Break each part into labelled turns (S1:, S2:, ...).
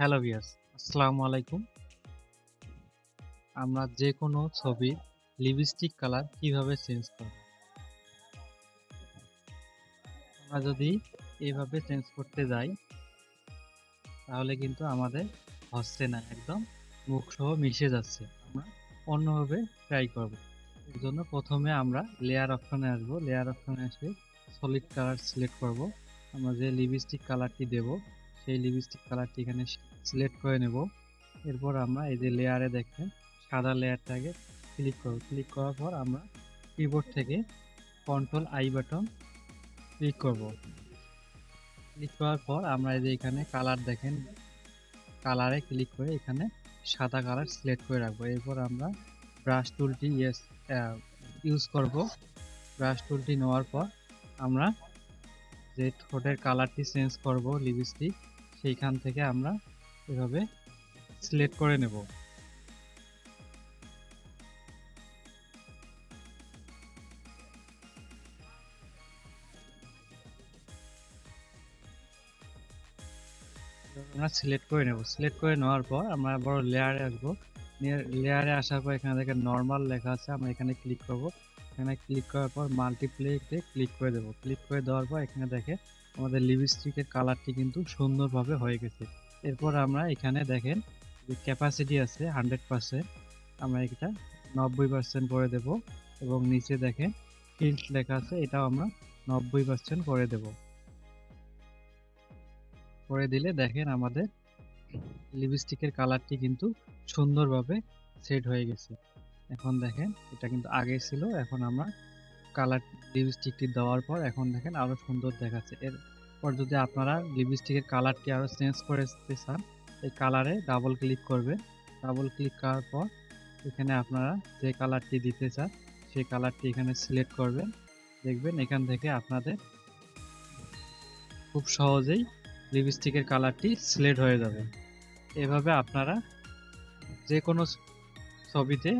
S1: Hello viewers আসসালামু আলাইকুম। আমরা যে কোনো ছবির লিপস্টিক কালার কীভাবে চেঞ্জ করব? আমরা যদি এইভাবে চেঞ্জ করতে যাই, তাহলে কিন্তু আমাদের হচ্ছে না, একদম মুখ সহ মিশে যাচ্ছে। আমরা অন্যভাবে ট্রাই করব। এর জন্য প্রথমে আমরা লেয়ার অপশনে আসব। লেয়ার অপশনে এসে সলিড কালার সিলেক্ট করব। আমরা যে লিপস্টিক কালারটি দেব, সেই লিপস্টিক কালারটি এখানে সিলেক্ট করে নেব। এরপর আমরা এই যে লেয়ারে দেখেন, সাদা লেয়ারটাকে ক্লিক করব। ক্লিক করার পর আমরা কিবোর্ড থেকে কন্ট্রোল আই বাটন ক্লিক করব। ক্লিক করার পর আমরা এই যে এখানে কালার দেখেন কালারে ক্লিক করে এখানে সাদা কালার সিলেক্ট করে রাখব। এরপর আমরা ব্রাশ টুলটি ইয়েস ইউজ করব। ব্রাশ টুলটি নেওয়ার পর আমরা যে ঠোঁটের কালারটি চেঞ্জ করব লিপস্টিক সেইখান থেকে আমরা এভাবে সিলেক্ট করে নেব। আমরা সিলেক্ট করে নেব। সিলেক্ট করে নেওয়ার পর আমরা বড় লেয়ারে আসব। লেয়ারে আসার পর এখানে দেখেন নর্মাল লেখা আছে, আমরা এখানে ক্লিক করব। এখানে ক্লিক করার পর মাল্টিপ্লেতে ক্লিক করে দেব। ক্লিক করে দেওয়ার পর এখানে দেখে আমাদের লিপস্টিকের কালারটি কিন্তু সুন্দরভাবে হয়ে গেছে। এরপর আমরা এখানে দেখেন যে ক্যাপাসিটি আছে হান্ড্রেড পার্সেন্ট আমরা এটা নব্বই পার্সেন্ট করে দেব এবং নিচে দেখেন ফিল্ড লেখা আছে, এটাও আমরা নব্বই পার্সেন্ট করে দেব। করে দিলে দেখেন আমাদের লিপস্টিকের কালারটি কিন্তু সুন্দরভাবে সেট হয়ে গেছে। এখন দেখেন এটা কিন্তু আগে ছিল, এখন আমরা কালার লিপস্টিকটি দেওয়ার পর এখন দেখেন আরও সুন্দর দেখাচ্ছে। এরপর যদি আপনারা লিপস্টিকের কালারটি আরও চেঞ্জ করে চান, এই কালারে ডাবল ক্লিক করবে ডাবল ক্লিক করার পর এখানে আপনারা যে কালারটি দিতে চান, সেই কালারটি এখানে সিলেক্ট করবেন। দেখবেন এখান থেকে আপনাদের খুব সহজেই লিপস্টিকের কালারটি সিলেক্ট হয়ে যাবে। এভাবে আপনারা যে কোনো ছবিতে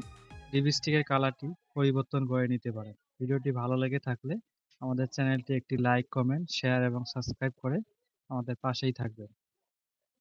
S1: লিপস্টিকের কালারটি পরিবর্তন করে নিতে পারেন। ভিডিওটি ভালো লেগে থাকলে আমাদের চ্যানেলটি একটি লাইক কমেন্ট শেয়ার এবং সাবস্ক্রাইব করে আমাদের পাশেই থাকবেন।